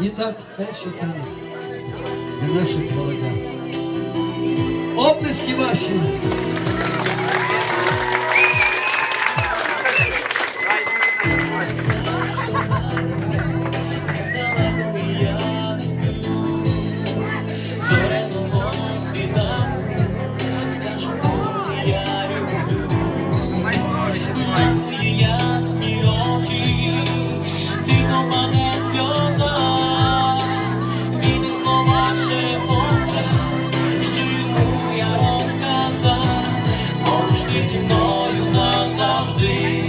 І так перший для наших молодят. Оплески ваші. Мною назавжди,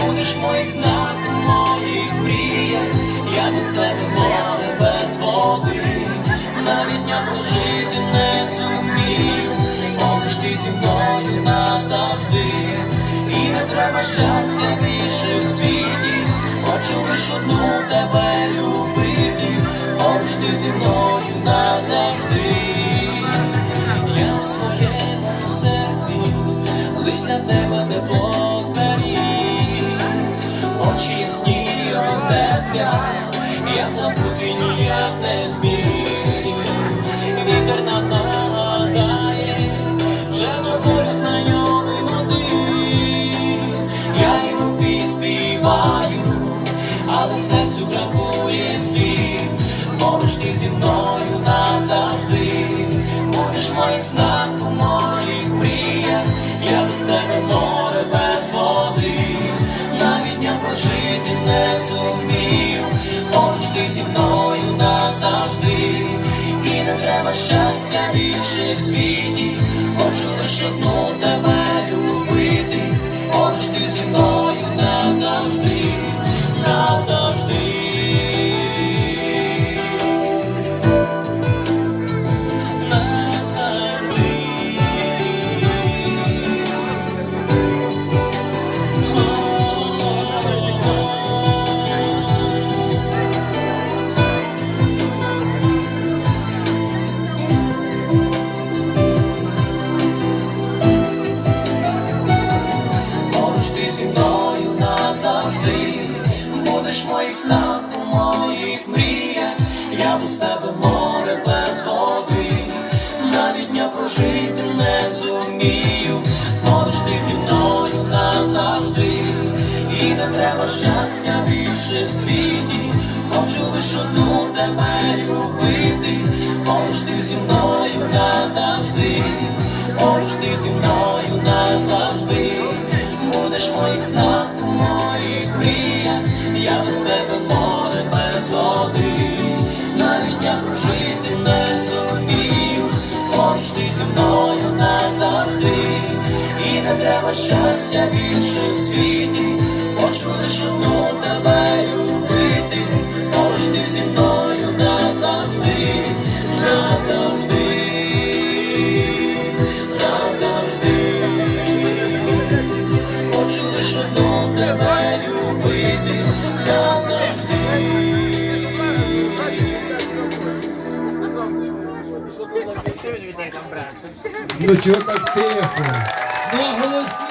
будеш мой знак у моїх мріях, я без тебе море без води, навіть дня прожити не зумію, можеш ти зі мною назавжди, і не треба щастя більше в світі, хочу лиш одну тебе любити, можеш ти зі мною тебе тепло зберіг, очі ясні серця, я забути ніяк не зміг. Вітер нам нагадає, вже на волю знайомий мотив. Я йому підспіваю, але серцю бракує слів. Можеш ти зі мною назавжди, будеш в моїх назавжди, і не треба щастя більше в світі, хочу лише одну тебе любити, будеш в моїх снах у моїх мріях, я без тебе море без води, навіть дня прожити не зумію, можеш ти зі мною назавжди, і не треба щастя більше в світі, хочу лиш одну тебе любити, можеш ти зі мною назавжди, можеш ти зі мною назавжди, будеш моїх снах прожити не зумію, можеш ти зі мною назавжди, і не треба щастя більше в світі, хочу лиш одну тебе любити, можеш ти зі мною назавжди, назавжди, назавжди. Хочу лиш одну тебе Ну чого так тихо? Ну голосніше.